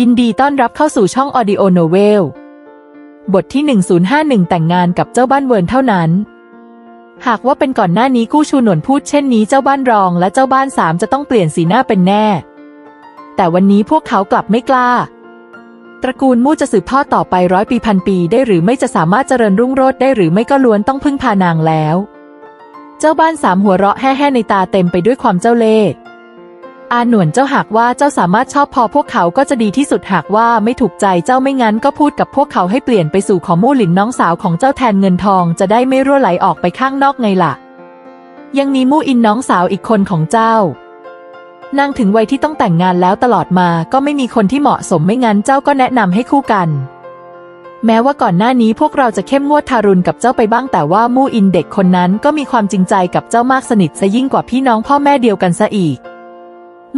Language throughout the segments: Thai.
ยินดีต้อนรับเข้าสู่ช่อง Audio Novel บทที่ 1051 แต่งงานกับเจ้าบ้านเวิร์นเท่านั้น หากว่าเป็นก่อนหน้านี้กู้ชูหนวนพูดเช่นนี้เจ้าบ้านรองและเจ้าบ้านสามจะต้องเปลี่ยนสีหน้าเป็นแน่ แต่วันนี้พวกเขากลับไม่กล้า ตระกูลมู่จะสืบทอดต่อไปร้อยปีพันปีได้หรือไม่จะสามารถเจริญรุ่งโรจน์ได้หรือไม่ก็ล้วนต้องพึ่งพานางแล้ว เจ้าบ้านสามหัวเราะแห่ๆในตาเต็มไปด้วยความเจ้าเล่ห์ อาหนวนเจ้าหากว่าเจ้าสามารถชอบพอพวกเขาก็จะดีที่สุดหากว่าไม่ถูกใจเจ้าไม่งั้นก็พูดกับพวกเขาให้เปลี่ยนไปสู่ของมู่หลินน้องสาวของเจ้าแทนเงินทองจะได้ไม่รั่วไหลออกไปข้างนอกไงล่ะ ยังมีมู่อินน้องสาวอีกคนของเจ้านางถึงวัยที่ต้องแต่งงานแล้วตลอดมาก็ไม่มีคนที่เหมาะสมไม่งั้นเจ้าก็แนะนำให้คู่กัน แม้ว่าก่อนหน้านี้พวกเราจะเข้มงวดทารุณกับเจ้าไปบ้างแต่ว่ามู่อินเด็กคนนั้นก็มีความจริงใจกับเจ้ามากสนิทซะยิ่งกว่าพี่น้องพ่อแม่เดียวกันซะอีก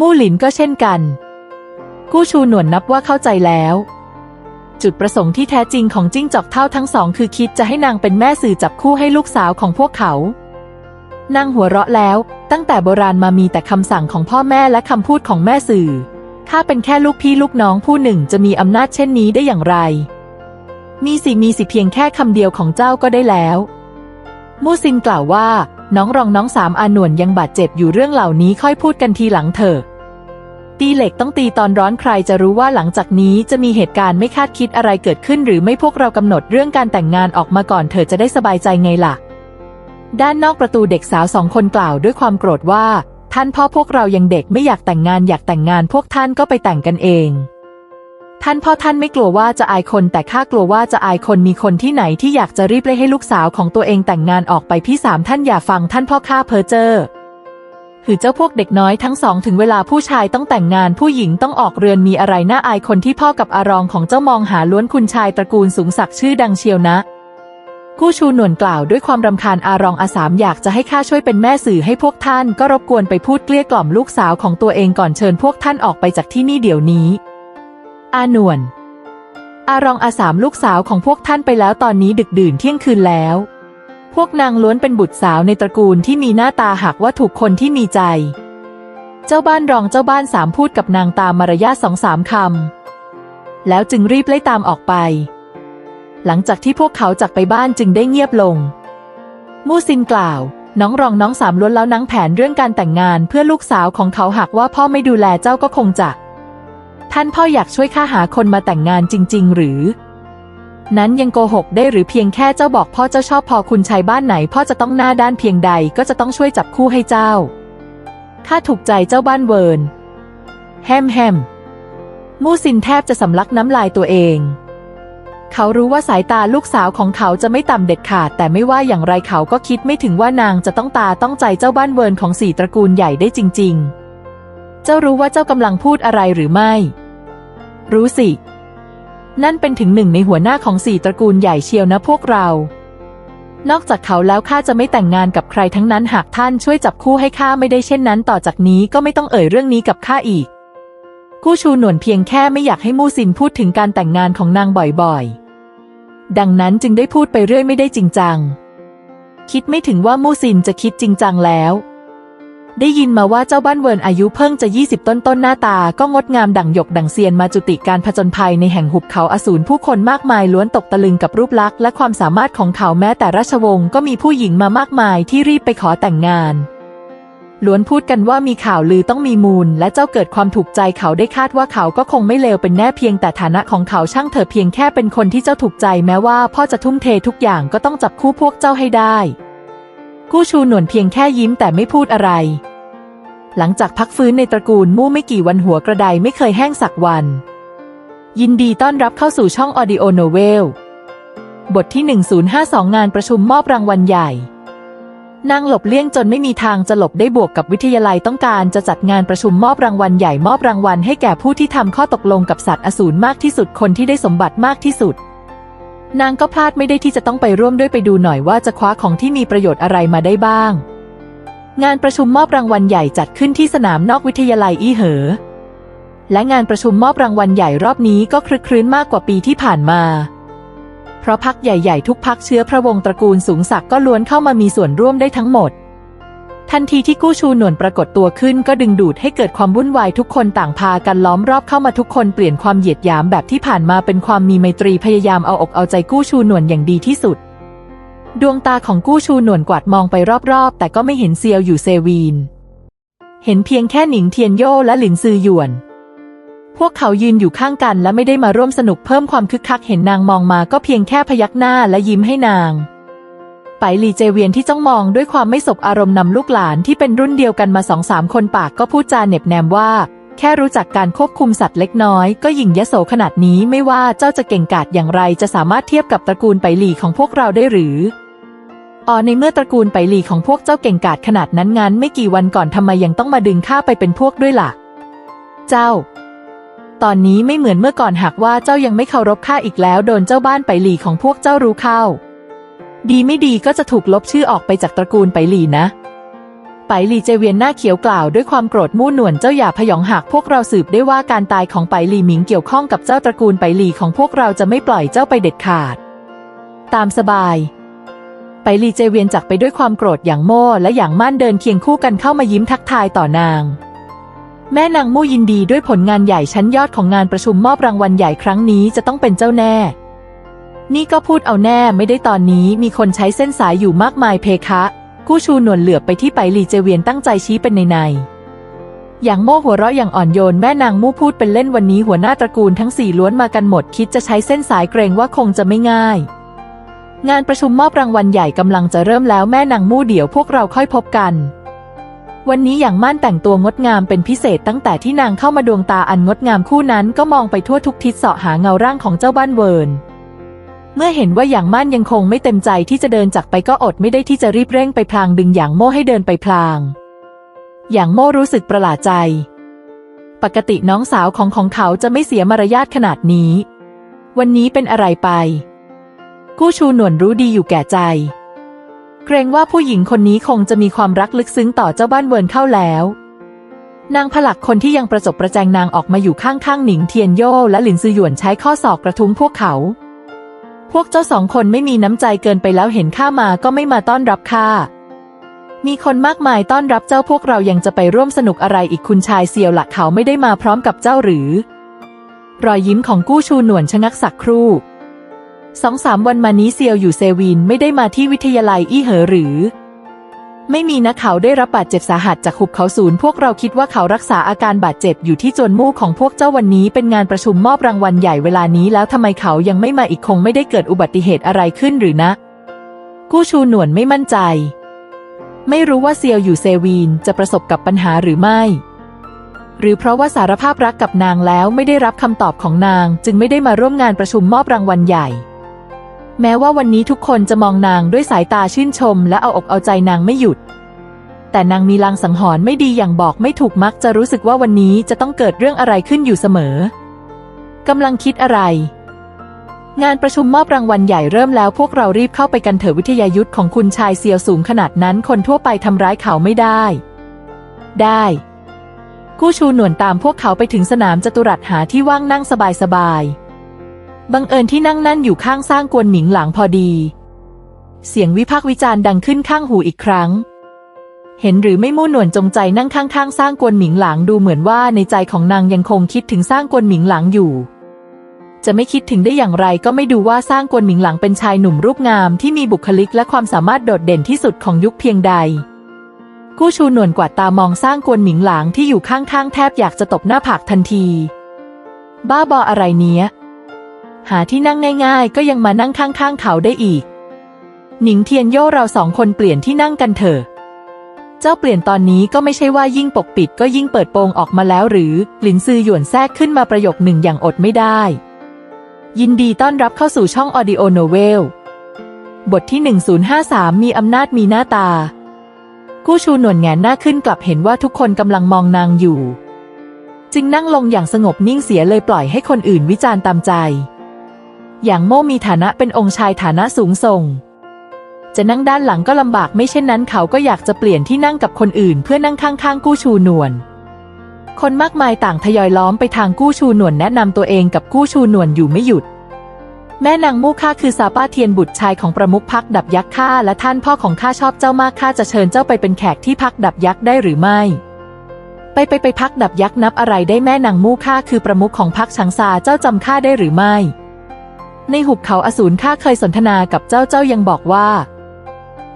มู่หลินก็เช่นกัน กู้ชูหนวนนับว่าเข้าใจแล้ว จุดประสงค์ที่แท้จริงของจิ้งจอกเท่าทั้งสอง คือคิดจะให้นางเป็นแม่สื่อจับคู่ให้ลูกสาวของพวกเขา นางหัวเราะแล้ว ตั้งแต่โบราณมามีแต่คำสั่งของพ่อแม่และคำพูดของแม่สื่อ ถ้าเป็นแค่ลูกพี่ลูกน้องผู้หนึ่งจะมีอำนาจเช่นนี้ได้อย่างไร มีสิมีสิเพียงแค่คำเดียวของเจ้าก็ได้แล้ว มูซินกล่าวว่า น้องรองน้องสามอาหนวนยังบาดเจ็บอยู่เรื่องเหล่านี้ค่อยพูดกันทีหลังเถอะตีเหล็กต้องตีตอนร้อนใครจะรู้ว่าหลังจากนี้จะมีเหตุการณ์ไม่คาดคิดอะไรเกิดขึ้น หรือไม่พวกเรากำหนดเรื่องการแต่งงานออกมาก่อนเธอจะได้สบายใจไงล่ะ ด้านนอกประตูเด็กสาวสองคนกล่าวด้วยความโกรธว่า ท่านพ่อพวกเรายังเด็กไม่อยากแต่งงานอยากแต่งงานพวกท่านก็ไปแต่งกันเอง ท่านพ่อท่านไม่กลัวว่าจะอายคน แต่ข้ากลัวว่าจะอายคนมีคนที่ไหนที่อยากจะรีบเล่ให้ลูกสาวของตัวเองแต่งงานออกไปพี่สามท่านอย่าฟังท่านพ่อข้าเพอเจอหือเจ้าพวกเด็กน้อยทั้งสองถึงเวลาผู้ชายต้องแต่งงานผู้หญิงต้องออกเรือนมีอะไรน่าอายคนที่พ่อกับอารองของเจ้ามองหาล้วนคุณชายตระกูลสูงศักดิ์ชื่อดังเชียวนะกู้ชูหนวนกล่าวด้วยความรำคาญอารองอาสามอยากจะให้ข้าช่วยเป็นแม่สื่อให้พวกท่านก็รบกวนไปพูดเกลี้ยกล่อมลูกสาวของตัวเองก่อนเชิญพวกท่านออกไปจากที่นี่เดี๋ยวนี้ อาหนวน อารองอาสามลูกสาวของพวกท่านไปแล้วตอนนี้ดึกดื่นเที่ยงคืนแล้ว พวกนางล้วนเป็นบุตรสาวในตระกูลที่มีหน้าตาหากว่าถูกคนที่มีใจ เจ้าบ้านรองเจ้าบ้านสามพูดกับนางตามมารยาทสองสามคำ แล้วจึงรีบไล่ตามออกไป หลังจากที่พวกเขาจากไปบ้านจึงได้เงียบลง มู่ซินกล่าวน้องรองน้องสามล้วนแล้วนังแผนเรื่องการแต่งงานเพื่อลูกสาวของเขาหากว่าพ่อไม่ดูแลเจ้าก็คงจะ ท่านพ่ออยากช่วยข้าหาคนมาแต่งงานจริง ๆ หรือ นั้นยังโกหกได้หรือเพียงแค่เจ้าบอกพ่อเจ้าชอบพอคุณชายบ้านไหน พ่อจะต้องหน้าด้านเพียงใดก็จะต้องช่วยจับคู่ให้เจ้าข้าถูกใจเจ้าบ้านเวิร์นแฮมแฮมมูซินแทบจะสำลักน้ำลายตัวเอง เขารู้ว่าสายตาลูกสาวของเขาจะไม่ต่ำเด็ดขาด แต่ไม่ว่าอย่างไรเขาก็คิดไม่ถึงว่านางจะต้องตาต้องใจเจ้าบ้านเวิร์นของสี่ตระกูลใหญ่ได้จริง ๆ เจ้ารู้ว่าเจ้ากำลังพูดอะไรหรือไม่ รู้สิ นั่นเป็นถึงหนึ่งในหัวหน้าของสี่ตระกูลใหญ่เชียวนะพวกเรา นอกจากเขาแล้วข้าจะไม่แต่งงานกับใครทั้งนั้น หากท่านช่วยจับคู่ให้ข้าไม่ได้เช่นนั้น ต่อจากนี้ก็ไม่ต้องเอ่ยเรื่องนี้กับข้าอีก กู้ชูหนวนเพียงแค่ไม่อยากให้มู่ซินพูดถึงการแต่งงานของนางบ่อยๆ ดังนั้นจึงได้พูดไปเรื่อยไม่ได้จริงจัง คิดไม่ถึงว่ามู่ซินจะคิดจริงจังแล้ว ได้ยินมาว่าเจ้าบ้านเวิร์นอายุเพิ่งจะ 20 ต้นต้นหน้าตา ก็งดงามดั่งหยกดั่งเซียนมาจุติการผจญภัยในแห่งหุบเขาอสูรผู้คนมากมายล้วนตกตะลึงกับรูปลักษณ์และความสามารถของเขาแม้แต่ราชวงศ์ก็มีผู้หญิงมามากมายที่รีบไปขอแต่งงานล้วนพูดกันว่ามีข่าวลือต้องมีมูล และเจ้าเกิดความถูกใจเขาได้คาดว่าเขาก็คงไม่เลวเป็นแน่เพียงแต่ฐานะของเขาช่างเถอเพียงแค่เป็นคนที่เจ้าถูกใจแม้ว่าพ่อจะทุ่มเททุกอย่างก็ต้องจับคู่พวกเจ้าให้ได้ กู้ชูหนวนเพียงแค่ยิ้มแต่ไม่พูดอะไร หลังจากพักฟื้นในตระกูลมู่ไม่กี่วันหัวกระไดไม่เคยแห้งสักวัน ยินดีต้อนรับเข้าสู่ช่อง Audio Novel บทที่ 1052 งานประชุมมอบรางวัลใหญ่ นางหลบเลี่ยงจนไม่มีทางจะหลบได้บวกกับวิทยาลัยต้องการจะจัดงานประชุมมอบรางวัลใหญ่มอบรางวัลให้แก่ผู้ที่ทำข้อตกลงกับสัตว์อสูรมากที่สุดคนที่ได้สมบัติมากที่สุด นางก็พลาดไม่ได้ที่จะต้องไปร่วมด้วยไปดูหน่อยว่าจะคว้าของที่มีประโยชน์อะไรมาได้บ้าง งานประชุมมอบรางวัลใหญ่จัดขึ้นที่สนามนอกวิทยาลัยอี้เหอ และงานประชุมมอบรางวัลใหญ่รอบนี้ก็คลึกครื้นมากกว่าปีที่ผ่านมา เพราะพักใหญ่ๆ ทุกพักเชื้อพระวงศ์ตระกูลสูงศักดิ์ก็ล้วนเข้ามามีส่วนร่วมได้ทั้งหมด ทันทีที่กู้ชูหนวนปรากฏตัวขึ้นก็ดึงดูดให้เกิดความวุ่นวายทุกคนต่างพากันล้อมรอบเข้ามาทุกคนเปลี่ยนความเหยียดหยามแบบที่ผ่านมาเป็นความมีไมตรีพยายามเอาอกเอาใจกู้ชูหนวนอย่างดีที่สุด ดวงตาของกู้ชูหนวนกวาดมองไปรอบๆ แต่ก็ไม่เห็นเซียวอยู่เซวีน เห็นเพียงแค่หนิงเทียนโยและหลินซือหยวน พวกเขายืนอยู่ข้างกันและไม่ได้มาร่วมสนุกเพิ่มความคึกคักเห็นนางมองมาก็เพียงแค่พยักหน้าและยิ้มให้นาง ไปหลีเจเวียนที่จ้องมองด้วยความไม่สบอารมณ์นำลูกหลานที่เป็นรุ่นเดียวกันมาสองสามคนปากก็พูดจาเหน็บแนมว่า แค่รู้จักการควบคุมสัตว์เล็กน้อย ก็ยิ่งยโสขนาดนี้ไม่ว่าเจ้าจะเก่งกาจอย่างไรจะสามารถเทียบกับตระกูลไปหลีของพวกเราได้หรืออ๋อในเมื่อตระกูลไปหลีของพวกเจ้าเก่งกาจขนาดนั้นงั้นไม่กี่วันก่อนทำไมยังต้องมาดึงข้าไปเป็นพวกด้วยล่ะ เจ้า ตอนนี้ไม่เหมือนเมื่อก่อนหากว่าเจ้ายังไม่เคารพข้าอีกแล้ว โดนเจ้าบ้านไปหลีของพวกเจ้ารู้เข้า ดีไม่ดีก็จะถูกลบชื่อออกไปจากตระกูลไปหลีนะ ไปหลีเจเวียนหน้าเขียวกล่าวด้วยความโกรธมู่หนวนเจ้าอย่าพยองหากพวกเราสืบได้ว่าการตายของไปหลีหมิงเกี่ยวข้องกับเจ้าตระกูลไปหลีของพวกเราจะไม่ปล่อยเจ้าไปเด็ดขาด ตามสบาย ไปหลีเจเวียนจักไปด้วยความโกรธอย่างโม่และอย่างมั่นเดินเคียงคู่กันเข้ามายิ้มทักทายต่อนางแม่นางมู่ยินดีด้วยผลงานใหญ่ชั้นยอดของงานประชุมมอบรางวัลใหญ่ครั้งนี้จะต้องเป็นเจ้าแน่ นี่ก็พูดเอาแน่ไม่ได้ตอนนี้มีคนใช้เส้นสายอยู่มากมายเพคะ กู้ชูหนวนเหลือบไปที่ไปหลีเจเวียนตั้งใจชี้เป็นในในอย่างโม่หัวเราะอย่างอ่อนโยนแม่นางมู่พูดเป็นเล่นวันนี้หัวหน้าตระกูลทั้งสี่ล้วนมากันหมดคิดจะใช้เส้นสายเกรงว่าคงจะไม่ง่าย งานประชุมมอบรางวัลใหญ่กำลังจะเริ่มแล้วแม่นางมู่เดี๋ยวพวกเราค่อยพบกัน วันนี้อย่างม่านแต่งตัวงดงามเป็นพิเศษตั้งแต่ที่นางเข้ามาดวงตาอันงดงามคู่นั้นก็มองไปทั่วทุกทิศเสาะหาเงาร่างของเจ้าบ้านเวิร์น เมื่อเห็นว่าอย่างม่านยังคงไม่เต็มใจที่จะเดินจากไปก็อดไม่ได้ที่จะรีบเร่งไปพลางดึงอย่างโม่ให้เดินไปพลางอย่างโม่รู้สึกประหลาดใจ ปกติน้องสาวของของเขาจะไม่เสียมารยาทขนาดนี้ วันนี้เป็นอะไรไป กู้ชูหนวนรู้ดีอยู่แก่ใจ เกรงว่าผู้หญิงคนนี้คงจะมีความรักลึกซึ้งต่อเจ้าบ้านเวินเข้าแล้วนางผลักคนที่ยังประจบประแจงนางออกมาอยู่ข้างๆหนิงเทียนโย่และหลินซือหยวนใช้ข้อศอกกระทุ้งพวกเขา พวกเจ้าสองคนไม่มีน้ำใจเกินไปแล้วเห็นข้ามาก็ไม่มาต้อนรับข้า มีคนมากมายต้อนรับเจ้าพวกเรายังจะไปร่วมสนุกอะไรอีกคุณชายเซียวหลักเขาไม่ได้มาพร้อมกับเจ้าหรือ รอยยิ้มของกู้ชูหนวนชะงักสักครู่สองสามวันมานี้เซียวอยู่เซวินไม่ได้มาที่วิทยาลัยอี้เหอหรือ ไม่มีนะเขาได้รับบาดเจ็บสาหัสจากหุบเขาศูนย์พวกเราคิดว่าเขารักษาอาการบาดเจ็บอยู่ที่จวนมู่ของพวกเจ้าวันนี้เป็นงานประชุมมอบรางวัลใหญ่เวลานี้แล้วทำไมเขายังไม่มาอีกคงไม่ได้เกิดอุบัติเหตุอะไรขึ้นหรือนะ กู้ชูหนวนไม่มั่นใจ ไม่รู้ว่าเซียวอยู่เซวีนจะประสบกับปัญหาหรือไม่ หรือเพราะว่าสารภาพรักกับนางแล้วไม่ได้รับคำตอบของนาง จึงไม่ได้มาร่วมงานประชุมมอบรางวัลใหญ่ แม้ว่าวันนี้ทุกคนจะมองนางด้วยสายตาชื่นชม และเอาอกเอาใจนางไม่หยุด แต่นางมีลางสังหรณ์ไม่ดีอย่างบอกไม่ถูกมักจะรู้สึกว่าวันนี้จะต้องเกิดเรื่องอะไรขึ้นอยู่เสมอกำลังคิดอะไร งานประชุมมอบรางวัลใหญ่เริ่มแล้วพวกเรารีบเข้าไปกันเถอะวิทยายุทธของคุณชายเซียวสูงขนาดนั้นคนทั่วไปทำร้ายเขาไม่ได้ ได้ กู้ชูหนวนตามพวกเขาไปถึงสนามจตุรัสหาที่ว่างนั่งสบายๆ บังเอิญที่นั่งนั่นอยู่ข้างสร้างกวนหมิงหลังพอดี เสียงวิพากษ์วิจารณ์ดังขึ้นข้างหูอีกครั้ง เห็นหรือไม่มู่หนวนจงใจนั่งข้างๆสร้างกวนหมิงหลังดูเหมือนว่าในใจของนางยังคงคิดถึงสร้างกวนหมิงหลังอยู่ จะไม่คิดถึงได้อย่างไรก็ไม่ดูว่าสร้างกวนหมิงหลังเป็นชายหนุ่มรูปงามที่มีบุคลิกและความสามารถโดดเด่นที่สุดของยุคเพียงใดกู้ชูหนวนกวาดตามองสร้างกวนหมิงหลางที่อยู่ข้างๆแทบอยากจะตบหน้าผากทันที บ้าบออะไรเนี้ย หาที่นั่งง่ายๆ ก็ยังมานั่งข้างๆเขาได้อีก หนิงเทียนโย่เราสองคนเปลี่ยนที่นั่งกันเถอะ เจ้าเปลี่ยนตอนนี้ก็ไม่ใช่ว่ายิ่งปกปิดก็ยิ่งเปิดโปงออกมาแล้วหรือ หลินซือหยวนแทรกขึ้นมาประโยคหนึ่งอย่างอดไม่ได้ ยินดีต้อนรับเข้าสู่ช่องออดิโอโนเวล บทที่ 1053 มีอำนาจมีหน้าตา กู้ชูหนวนแงนหน้าขึ้นกลับเห็นว่าทุกคนกำลังมองนางอยู่ จึงนั่งลงอย่างสงบนิ่งเสียเลยปล่อยให้คนอื่นวิจารณ์ตามใจ อย่างโม่มีฐานะเป็นองค์ชายฐานะสูงส่ง จะนั่งด้านหลังก็ลำบากไม่เช่นนั้นเขาก็อยากจะเปลี่ยนที่นั่งกับคนอื่น เพื่อนั่งข้างๆกู้ชูนวนคนมากมายต่างทยอยล้อมไปทางกู้ชูนวนแนะนำตัวเองกับกู้ชูนวนอยู่ไม่หยุด แม่นางมู่ข้าคือซาป้าเทียนบุตรชายของประมุขพักดับยักษ์ข้าและท่านพ่อของข้าชอบเจ้ามากข้าจะเชิญเจ้าไปเป็นแขกที่พักดับยักษ์ได้หรือไม่ไปไปไปพักดับยักษ์นับอะไรได้แม่นางมู่ข้าคือประมุขของพักชังซาเจ้าจำข้าได้หรือไม่ ในหุบเขาอสูรข้าเคยสนทนากับเจ้าเจ้ายังบอกว่า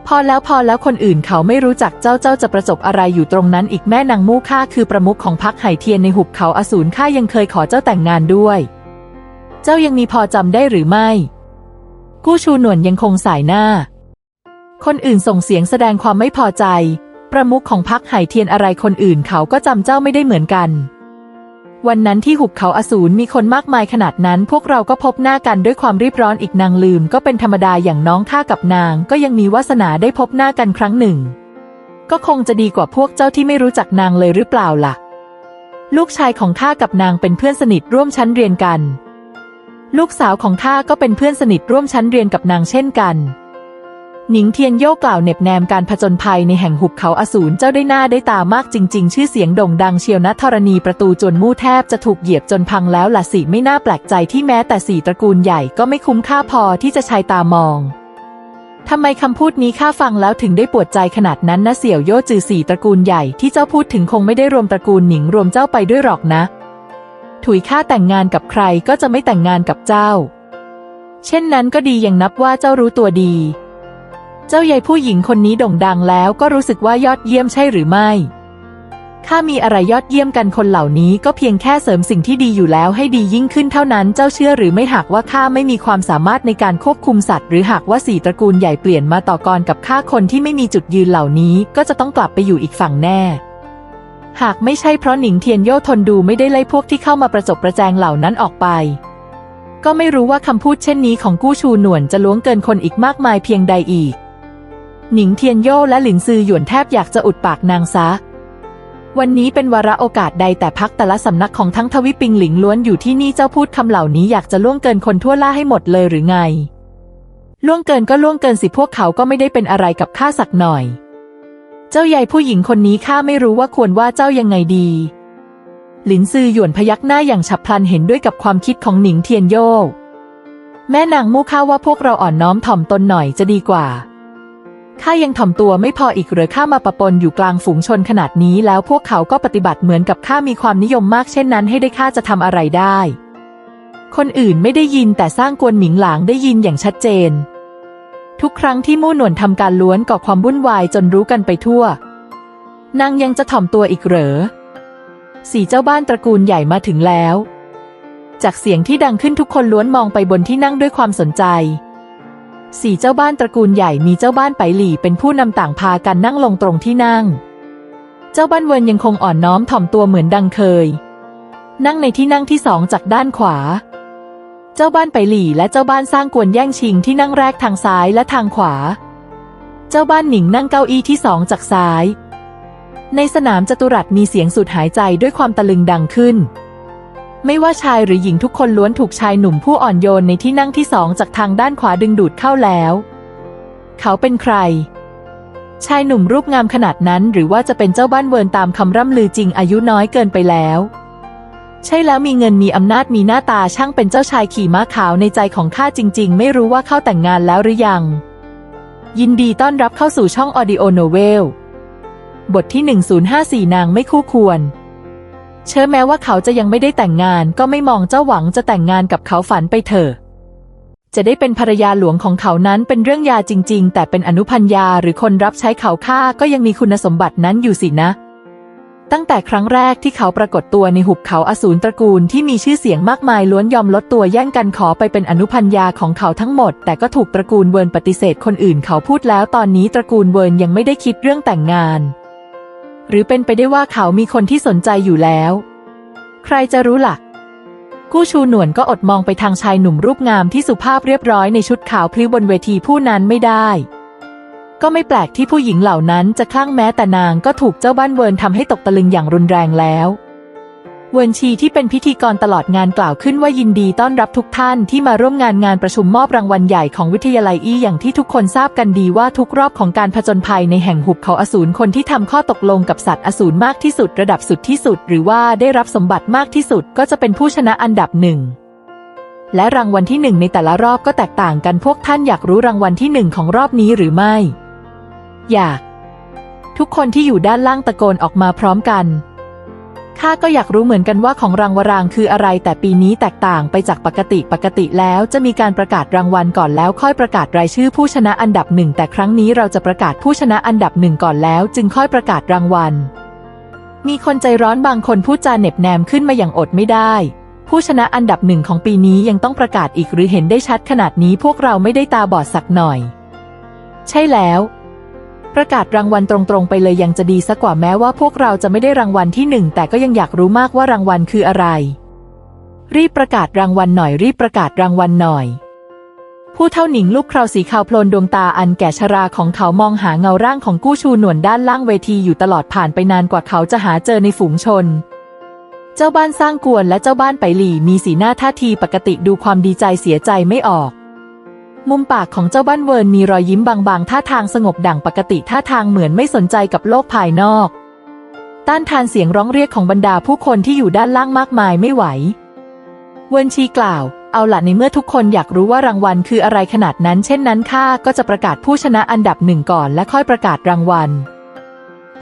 พอแล้วพอแล้วคนอื่นเขาไม่รู้จักเจ้าเจ้าจะประจบอะไรอยู่ตรงนั้นอีกแม่นางมู่ข้าคือประมุขของพักไหเทียนในหุบเขาอสูรข้ายังเคยขอเจ้าแต่งงานด้วย เจ้ายังมีพอจำได้หรือไม่ กู้ชูหนวนยังคงสายหน้า คนอื่นส่งเสียงแสดงความไม่พอใจ ประมุขของพักไหเทียนอะไรคนอื่นเขาก็จำเจ้าไม่ได้เหมือนกัน วันนั้นที่หุบเขาอสูรมีคนมากมายขนาดนั้น พวกเราก็พบหน้ากันด้วยความรีบร้อนอีกนางลืม ก็เป็นธรรมดาอย่างน้องข้ากับนาง ก็ยังมีวาสนาได้พบหน้ากันครั้งหนึ่ง ก็คงจะดีกว่าพวกเจ้าที่ไม่รู้จักนางเลยหรือเปล่าล่ะ ลูกชายของข้ากับนางเป็นเพื่อนสนิทร่วมชั้นเรียนกัน ลูกสาวของข้าก็เป็นเพื่อนสนิทร่วมชั้นเรียนกับนางเช่นกัน หนิงเทียนโย่กล่าวเน็บแนมการผจญภัยในแห่งหุบเขาอสูรเจ้าได้หน้าได้ตามากจริง ๆ ชื่อเสียงโด่งดังเชียวนะธรณีประตูจนมู่แทบจะถูกเหยียบจนพังแล้วล่ะสิไม่น่าแปลกใจที่แม้แต่สี่ตระกูลใหญ่ก็ไม่คุ้มค่าพอที่จะชายตามองทำไมคำพูดนี้ข้าฟังแล้วถึงได้ปวดใจขนาดนั้นนะเสี่ยวโย่จือสี่ตระกูลใหญ่ที่เจ้าพูดถึงคงไม่ได้รวมตระกูลหนิงรวมเจ้าไปด้วยหรอกนะ ถุยข้าแต่งงานกับใครก็จะไม่แต่งงานกับเจ้า เช่นนั้นก็ดียังนับว่าเจ้ารู้ตัวดี เจ้าใหญ่ผู้หญิงคนนี้โด่งดังแล้วก็รู้สึกว่ายอดเยี่ยมใช่หรือไม่ข้ามีอะไรยอดเยี่ยมกันคนเหล่านี้ก็เพียงแค่เสริมสิ่งที่ดีอยู่แล้วให้ดียิ่งขึ้นเท่านั้นเจ้าเชื่อหรือไม่หากว่าข้าไม่มีความสามารถในการควบคุมสัตว์ หรือหากว่าสี่ตระกูลใหญ่เปลี่ยนมาต่อกรกับข้าคนที่ไม่มีจุดยืนเหล่านี้ ก็จะต้องกลับไปอยู่อีกฝั่งแน่ หากไม่ใช่เพราะหนิงเทียนโย่ทนดูไม่ได้ไล่พวกที่เข้ามาประจบประแจงเหล่านั้นออกไป ก็ไม่รู้ว่าคำพูดเช่นนี้ของกู้ชูหนวนจะล้วงเกินคนอีกมากมายเพียงใดอีก หนิงเทียนโย่และหลินซือหยวนแทบอยากจะอุดปากนางซะ วันนี้เป็นวาระโอกาสใดแต่พักแต่ละสำนักของทั้งทวิปิงหลิงล้วนอยู่ที่นี่เจ้าพูดคำเหล่านี้อยากจะล่วงเกินคนทั่วล่าให้หมดเลยหรือไง ล่วงเกินก็ล่วงเกินสิพวกเขาก็ไม่ได้เป็นอะไรกับข้าสักหน่อย เจ้าใหญ่ผู้หญิงคนนี้ข้าไม่รู้ว่าควรว่าเจ้ายังไงดีหลินซือหยวนพยักหน้าอย่างฉับพลันเห็นด้วยกับความคิดของหนิงเทียนโย่แม่นางมู่ข้าว่าพวกเราอ่อนน้อมถ่อมตนหน่อยจะดีกว่า ข้ายังถ่อมตัวไม่พออีกหรือข้ามาปะปนอยู่กลางฝูงชนขนาดนี้ แล้วพวกเขาก็ปฏิบัติเหมือนกับข้ามีความนิยมมากเช่นนั้น ให้ได้ข้าจะทำอะไรได้ คนอื่นไม่ได้ยินแต่สร้างกวนหมิงหลางได้ยินอย่างชัดเจน ทุกครั้งที่มู่หนวนทำการล้วนก่อความวุ่นวายจนรู้กันไปทั่วนางยังจะถ่อมตัวอีกเหรอสี่เจ้าบ้านตระกูลใหญ่มาถึงแล้ว จากเสียงที่ดังขึ้นทุกคนล้วนมองไปบนที่นั่งด้วยความสนใจ สี่เจ้าบ้านตระกูลใหญ่มีเจ้าบ้านไปหลี่เป็นผู้นำต่างพากันนั่งลงตรงที่นั่ง เจ้าบ้านเวินยังคงอ่อนน้อมถ่อมตัวเหมือนดังเคย นั่งในที่นั่งที่สองจากด้านขวา เจ้าบ้านไปหลี่และเจ้าบ้านสร้างกวนแย่งชิงที่นั่งแรกทางซ้ายและทางขวา เจ้าบ้านหนิงนั่งเก้าอี้ที่สองจากซ้าย ในสนามจตุรัสมีเสียงสุดหายใจด้วยความตะลึงดังขึ้น ไม่ว่าชายหรือหญิงทุกคนล้วนถูกชายหนุ่มผู้อ่อนโยนในที่นั่งที่สองจากทางด้านขวาดึงดูดเข้าแล้ว เขาเป็นใคร ชายหนุ่มรูปงามขนาดนั้น หรือว่าจะเป็นเจ้าบ้านเวิร์นตามคำร่ำลือจริงอายุน้อยเกินไปแล้ว ใช่แล้วมีเงินมีอำนาจมีหน้าตาช่างเป็นเจ้าชายขี่ม้าขาวในใจของข้าจริง ๆ ไม่รู้ว่าเข้าแต่งงานแล้วหรือยัง ยินดีต้อนรับเข้าสู่ช่องออดิโอโนเวลบทที่ 1054 นางไม่คู่ควร เชื่อแม้ว่าเขาจะยังไม่ได้แต่งงาน ก็ไม่มองเจ้าหวังจะแต่งงานกับเขาฝันไปเถอะจะได้เป็นภรรยาหลวงของเขานั้นเป็นเรื่องยาจริง ๆ แต่เป็นอนุพันยาหรือคนรับใช้เขาฆ่าก็ยังมีคุณสมบัตินั้นอยู่สินะ ตั้งแต่ครั้งแรกที่เขาปรากฏตัวในหุบเขาอสูรตระกูลที่มีชื่อเสียงมากมายล้วนยอมลดตัวแย่งกันขอไปเป็นอนุพันยาของเขาทั้งหมด แต่ก็ถูกตระกูลเวิร์นปฏิเสธคนอื่นเขาพูดแล้วตอนนี้ตระกูลเวิร์นยังไม่ได้คิดเรื่องแต่งงาน หรือเป็นไปได้ว่าเขามีคนที่สนใจอยู่แล้ว ใครจะรู้ล่ะ กู้ชูหนวนก็อดมองไปทางชายหนุ่มรูปงามที่สุภาพเรียบร้อยในชุดขาวพลิ้วบนเวทีผู้นั้นไม่ได้ ก็ไม่แปลกที่ผู้หญิงเหล่านั้นจะคลั่งแม้แต่นางก็ถูกเจ้าบ้านเวิร์นทำให้ตกตะลึงอย่างรุนแรงแล้ว เวิร์นชีที่เป็นพิธีกรตลอดงานกล่าวขึ้นว่ายินดีต้อนรับทุกท่านที่มาร่วมงานงานประชุมมอบรางวัลใหญ่ของวิทยาลัยอี้อย่างที่ทุกคนทราบกันดีว่าทุกรอบของการผจญภัยในแห่งหุบเขาอสูรคนที่ทำข้อตกลงกับสัตว์อสูรมากที่สุดระดับสุดที่สุด หรือว่าได้รับสมบัติมากที่สุดก็จะเป็นผู้ชนะอันดับหนึ่งและรางวัลที่หนึ่งในแต่ละรอบก็แตกต่างกันพวกท่านอยากรู้รางวัลที่หนึ่งของรอบนี้หรือไม่ อยาก ทุกคนที่อยู่ด้านล่างตะโกนออกมาพร้อมกัน ข้าก็อยากรู้เหมือนกันว่าของรางวรางคืออะไร แต่ปีนี้แตกต่างไปจากปกติปกติแล้วจะมีการประกาศรางวัลก่อนแล้วค่อยประกาศรายชื่อผู้ชนะอันดับหนึ่งแต่ครั้งนี้เราจะประกาศผู้ชนะอันดับหนึ่งก่อนแล้ว จึงค่อยประกาศรางวัล มีคนใจร้อนบางคนพูดจาเหน็บแนมขึ้นมาอย่างอดไม่ได้ ผู้ชนะอันดับหนึ่งของปีนี้ยังต้องประกาศอีกหรือเห็นได้ชัดขนาดนี้พวกเราไม่ได้ตาบอดสักหน่อย ใช่แล้ว ประกาศรางวัลตรงๆ ไปเลยยังจะดีสักกว่าแม้ว่าพวกเราจะไม่ได้รางวัลที่หนึ่งแต่ก็ยังอยากรู้มากว่ารางวัลคืออะไร รีบประกาศรางวัลหน่อยรีบประกาศรางวัลหน่อย ผู้เท่าหนิงลูกคราวสีขาวโพลนดวงตาอันแก่ชราของเขามองหาเงาร่างของกู้ชูหนวนด้านล่างเวทีอยู่ตลอดผ่านไปนานกว่าเขาจะหาเจอในฝูงชน เจ้าบ้านสร้างกวนและเจ้าบ้านไปหลี่มีสีหน้าท่าทีปกติดูความดีใจเสียใจไม่ออก มุมปากของเจ้าบ้านเวิร์นมีรอยยิ้มบางๆ ท่าทางสงบดั่งปกติท่าทางเหมือนไม่สนใจกับโลกภายนอก ต้านทานเสียงร้องเรียกของบรรดาผู้คนที่อยู่ด้านล่างมากมายไม่ไหว เวิร์นชีกล่าว เอาละในเมื่อทุกคนอยากรู้ว่ารางวัลคืออะไรขนาดนั้น เช่นนั้นข้าก็จะประกาศผู้ชนะอันดับหนึ่งก่อนและค่อยประกาศรางวัล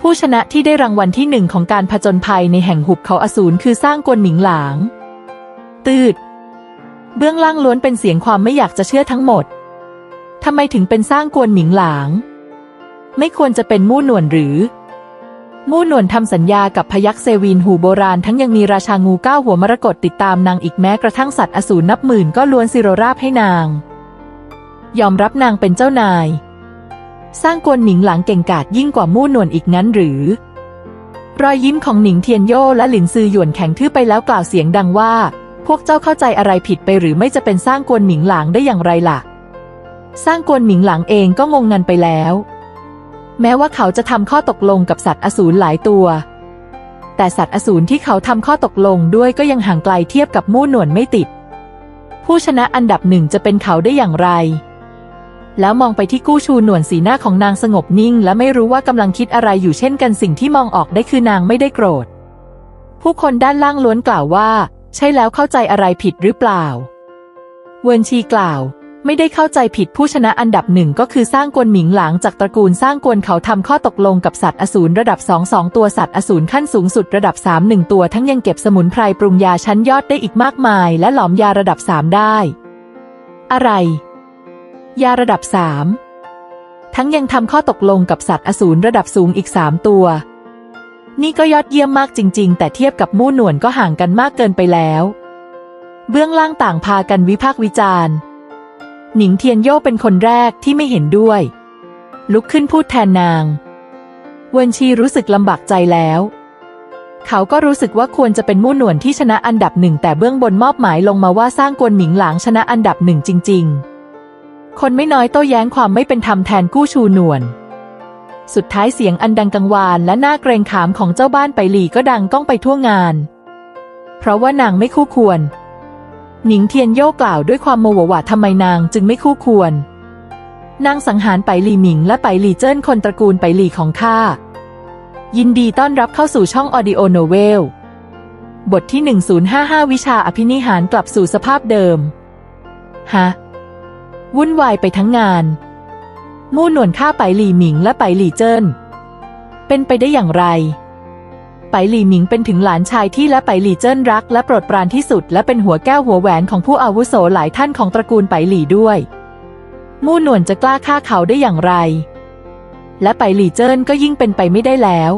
ผู้ชนะที่ได้รางวัลที่หนึ่งของการผจญภัยในแห่งหุบเขาอสูรคือสร้างกวนหมิงหลาง ตืด เบื้องล่างล้วนเป็นเสียงความไม่อยากจะเชื่อทั้งหมด ทำไมถึงเป็นสร้างกวนหมิงหลาง ไม่ควรจะเป็นมู่หนวนหรือ มู่หนวนทำสัญญากับพยักเซวีนหูโบราณทั้งยังมีราชางูเก้าหัวมรกตติดตามนางอีกแม้กระทั่งสัตว์อสูรนับหมื่นก็ล้วนสิโรราบให้นาง ยอมรับนางเป็นเจ้านาย สร้างกวนหมิงหลังเก่งกาจยิ่งกว่ามู่หนวนอีกงั้นหรือ รอยยิ้มของหนิงเทียนโย่และหลินซือหยวนแข็งทื่อไปแล้วกล่าวเสียงดังว่า พวกเจ้าเข้าใจอะไรผิดไปหรือไม่จะเป็นสร้างกวนหมิงหลางได้อย่างไรล่ะ สร้างกวนหมิงหลางเองก็งงงันไปแล้ว แม้ว่าเขาจะทำข้อตกลงกับสัตว์อสูรหลายตัว แต่สัตว์อสูรที่เขาทำข้อตกลงด้วยก็ยังห่างไกลเทียบกับมู่หนวนไม่ติด ผู้ชนะอันดับหนึ่งจะเป็นเขาได้อย่างไร แล้วมองไปที่กู้ชูหนวนสีหน้าของนางสงบนิ่ง และไม่รู้ว่ากำลังคิดอะไรอยู่เช่นกันสิ่งที่มองออกได้คือนางไม่ได้โกรธผู้คนด้านล่างล้วนกล่าวว่า ใช่แล้วเข้าใจอะไรผิดหรือเปล่า เวินชีกล่าว ไม่ได้เข้าใจผิดผู้ชนะอันดับหนึ่งก็คือสร้างกวนหมิงหลางจากตระกูลสร้างกวนเขาทำข้อตกลงกับสัตว์อสูรระดับสองสองตัวสัตว์อสูรขั้นสูงสุดระดับสามหนึ่งตัวทั้งยังเก็บสมุนไพรปรุงยาชั้นยอดได้อีกมากมาย และหลอมยาระดับสามได้ อะไร ยาระดับสามทั้งยังทำข้อตกลงกับสัตว์อสูรระดับสูงอีกสามตัว นี่ก็ยอดเยี่ยมมากจริง ๆ แต่เทียบกับมู่หนวนก็ห่างกันมากเกินไปแล้ว เบื้องล่างต่างพากันวิพากษ์วิจารณ์ หนิงเทียนโย่เป็นคนแรกที่ไม่เห็นด้วย ลุกขึ้นพูดแทนนาง เวินชีรู้สึกลำบากใจแล้ว เขาก็รู้สึกว่าควรจะเป็นมู่หนวนที่ชนะอันดับหนึ่งแต่เบื้องบนมอบหมายลงมาว่าสร้างกวนหมิงหลางชนะอันดับหนึ่งจริง ๆ คนไม่น้อยโต้แย้งความไม่เป็นธรรมแทนกู้ชูหนวน สุดท้ายเสียงอันดังกังวานและหน่าเกรงขามของเจ้าบ้านไปหลี่ก็ดังก้องไปทั่วงาน เพราะว่านางไม่คู่ควร หนิงเทียนโย่กล่าวด้วยความโมโหว่าทำไมนางจึงไม่คู่ควร นางสังหารไปหลี่หมิงและไปหลี่เจิ้นคนตระกูลไปหลี่ของข้า ยินดีต้อนรับเข้าสู่ช่องออดิโอโนเวล บทที่ 1055 วิชาอภินิหารกลับสู่สภาพเดิม ฮะ วุ่นวายไปทั้งงาน มู่หนวนฆ่าไปหลี่หมิงและไปหลี่เจิ้น เป็นไปได้อย่างไร ไปหลี่หมิงเป็นถึงหลานชายที่และไปหลี่เจิ้นรัก และโปรดปรานที่สุด และเป็นหัวแก้วหัวแหวนของผู้อาวุโสหลายท่านของตระกูลไปหลี่ด้วย มู่หนวนจะกล้าฆ่าเขาได้อย่างไร และไปหลี่เจิ้นก็ยิ่งเป็นไปไม่ได้แล้ว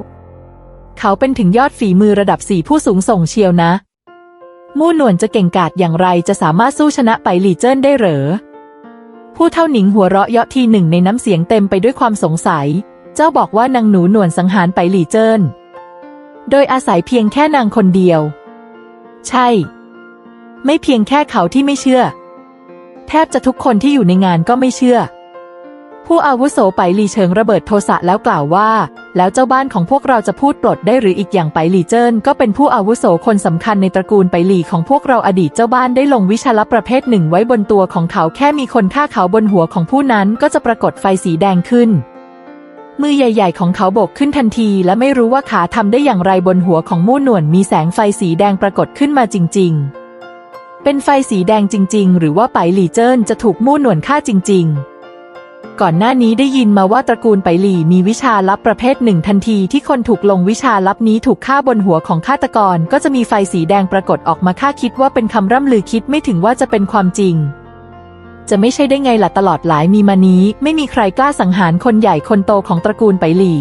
เขาเป็นถึงยอดฝีมือระดับสี่ผู้สูงส่งเชียวนะ มู่หนวนจะเก่งกาจอย่างไรจะสามารถสู้ชนะไปหลี่เจิ้นได้เหรอ ผู้เท่าหนิงหัวเราะเยาะทีหนึ่งในน้ำเสียงเต็มไปด้วยความสงสัย เจ้าบอกว่านางหนูหนวนสังหารไปหลี่เจิ้น โดยอาศัยเพียงแค่นางคนเดียว ใช่ ไม่เพียงแค่เขาที่ไม่เชื่อ แทบจะทุกคนที่อยู่ในงานก็ไม่เชื่อ ผู้อาวุโสไปหลีเฉิงระเบิดโทสะแล้วกล่าวว่า แล้วเจ้าบ้านของพวกเราจะพูดปลดได้หรืออีกอย่างไปหลีเจิ้นก็เป็นผู้อาวุโสคนสำคัญในตระกูลไปหลีของพวกเราอดีตเจ้าบ้านได้ลงวิชาลับประเภทหนึ่งไว้บนตัวของเขาแค่มีคนฆ่าเขาบนหัวของผู้นั้นก็จะปรากฏไฟสีแดงขึ้น มือใหญ่ ๆ ของเขาโบกขึ้นทันทีและไม่รู้ว่าขาทำได้อย่างไรบนหัวของมู่หนวนมีแสงไฟสีแดงปรากฏขึ้นมาจริง ๆ เป็นไฟสีแดงจริง ๆ หรือว่าไปหลีเจิ้นจะถูกมู่หนวนฆ่าจริง ๆ ก่อนหน้านี้ได้ยินมาว่าตระกูลไปหลี่มีวิชาลับประเภทหนึ่งทันทีที่คนถูกลงวิชาลับนี้ถูกฆ่าบนหัวของฆาตกร ก็จะมีไฟสีแดงปรากฏออกมาค่าคิดว่าเป็นคำร่ำลือคิดไม่ถึงว่าจะเป็นความจริง จะไม่ใช่ได้ไงล่ะตลอดหลายมีมานี้ ไม่มีใครกล้าสังหารคนใหญ่คนโตของตระกูลไปหลี่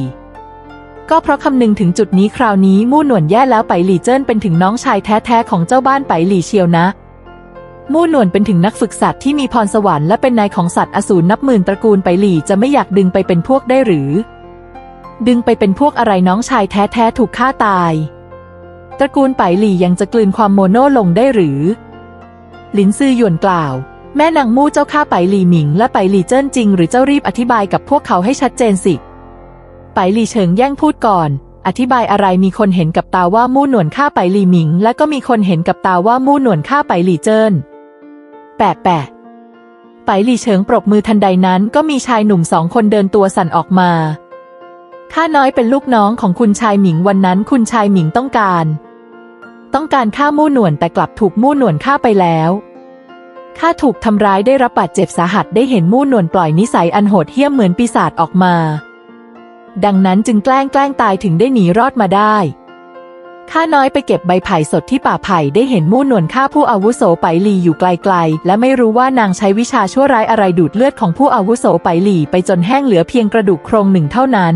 ก็เพราะคำนึงถึงจุดนี้คราวนี้มู่หนวนแย่แล้วไปหลี่เจิ้นเป็นถึงน้องชายแท้ๆของเจ้าบ้านไปหลี่เชียวนะ มู่หนวนเป็นถึงนักฝึกสัตว์ที่มีพรสวรรค์และเป็นนายของสัตว์อสูรนับหมื่นตระกูลไปหลี่จะไม่อยากดึงไปเป็นพวกได้หรือ ดึงไปเป็นพวกอะไรน้องชายแท้ๆถูกฆ่าตาย ตระกูลไปหลี่ยังจะกลืนความโมโนลงได้หรือลินซือหยวนกล่าว แม่นางมู่เจ้าฆ่าไปหลี่หมิง และไปหลี่เจิ้นจริง หรือเจ้ารีบอธิบายกับพวกเขาให้ชัดเจนสิไปหลี่เฉิงแย่งพูดก่อน อธิบายอะไรมีคนเห็นกับตาว่ามู่หนวนฆ่าไปหลี่หมิง และก็มีคนเห็นกับตาว่ามู่หนวนฆ่าไปหลี่เจิ้น แปะแปะไปหลี่เฉิงปรบมือทันใดนั้นก็มีชายหนุ่มสองคนเดินตัวสั่นออกมาข้าน้อยเป็นลูกน้องของคุณชายหมิงวันนั้นคุณชายหมิงต้องการ ต้องการฆ่ามู่หนวนแต่กลับถูกมู่หนวนฆ่าไปแล้วข้าถูกทำร้ายได้รับบาดเจ็บสาหัสได้เห็นมู่หนวนปล่อยนิสัยอันโหดเหี้ยมเหมือนปีศาจออกมา ดังนั้นจึงแกล้งแกล้งตายถึงได้หนีรอดมาได้ ข้าน้อยไปเก็บใบไผ่สดที่ป่าไผ่ได้เห็นมู่หนวนฆ่าผู้อาวุโสไปหลีอยู่ไกลๆ และไม่รู้ว่านางใช้วิชาชั่วร้ายอะไรดูดเลือดของผู้อาวุโสไปหลีไปจนแห้งเหลือเพียงกระดูกโครงหนึ่งเท่านั้น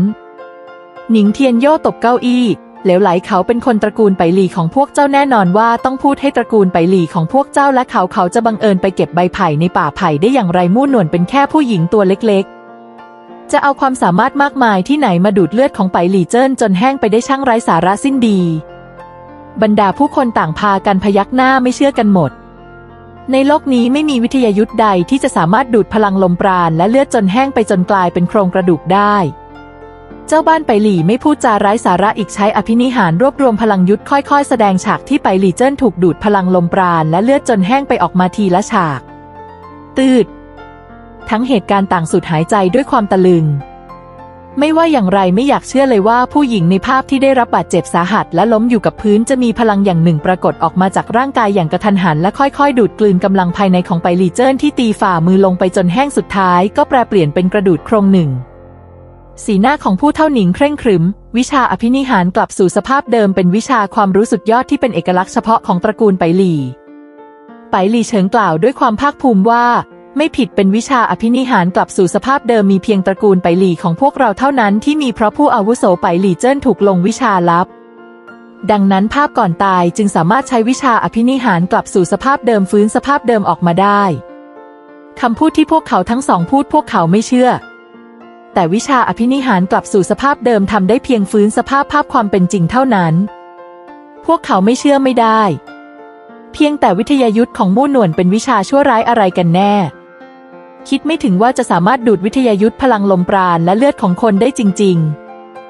หนิงเทียนโย่ตบเก้าอี้เหลวไหลเขาเป็นคนตระกูลไปหลีของพวกเจ้าแน่นอนว่าต้องพูดให้ตระกูลไปหลีของพวกเจ้าและเขาเขาจะบังเอิญไปเก็บใบไผ่ในป่าไผ่ได้อย่างไรมู่หนวนเป็นแค่ผู้หญิงตัวเล็กๆ จะเอาความสามารถมากมายที่ไหนมาดูดเลือดของไปหลีเจิ้นจนแห้งไปได้ช่างไร้สาระสิ้นดี บรรดาผู้คนต่างพากันพยักหน้าไม่เชื่อกันหมด ในโลกนี้ไม่มีวิทยายุทธ์ใดที่จะสามารถดูดพลังลมปราณและเลือดจนแห้งไปจนกลายเป็นโครงกระดูกได้ เจ้าบ้านไปหลี่ไม่พูดจาไร้สาระอีกใช้อภินิหารรวบรวมพลังยุทธ์ค่อยๆ แสดงฉากที่ไปหลี่เจิ้นถูกดูดพลังลมปราณและเลือดจนแห้งไปออกมาทีละฉาก ตืด ทั้งเหตุการณ์ต่างสุดหายใจด้วยความตะลึง ไม่ว่าอย่างไรไม่อยากเชื่อเลยว่าผู้หญิงในภาพที่ได้รับบาดเจ็บสาหัส และล้มอยู่กับพื้นจะมีพลังอย่างหนึ่งปรากฏออกมาจากร่างกายอย่างกระทันหันและค่อยๆ ดูดกลืนกำลังภายในของไปลีเจิ้นที่ตีฝ่ามือลงไปจนแห้งสุดท้ายก็แปรเปลี่ยนเป็นกระดูดโครงหนึ่ง สีหน้าของผู้เท่าหนิงเคร่งครึม วิชาอภินิหารกลับสู่สภาพเดิมเป็นวิชาความรู้สุดยอดที่เป็นเอกลักษณ์เฉพาะของตระกูลไปหลี่ไปหลี่เฉิงกล่าวด้วยความภาคภูมิว่า ไม่ผิดเป็นวิชาอภินิหารกลับสู่สภาพเดิมมีเพียงตระกูลไปหลี่ของพวกเราเท่านั้นที่มีเพราะผู้อาวุโสไปหลี่เจิ้นถูกลงวิชาลับ ดังนั้นภาพก่อนตายจึงสามารถใช้วิชาอภินิหารกลับสู่สภาพเดิมฟื้นสภาพเดิมออกมาได้คำพูดที่พวกเขาทั้งสองพูดพวกเขาไม่เชื่อ แต่วิชาอภินิหารกลับสู่สภาพเดิมทำได้เพียงฟื้นสภาพภาพความเป็นจริงเท่านั้น พวกเขาไม่เชื่อไม่ได้ เพียงแต่วิทยายุทธ์ของมู่หนวนเป็นวิชาชั่วร้ายอะไรกันแน่ คิดไม่ถึงว่าจะสามารถดูดวิทยายุทธพลังลมปราณและเลือดของคนได้จริง ๆ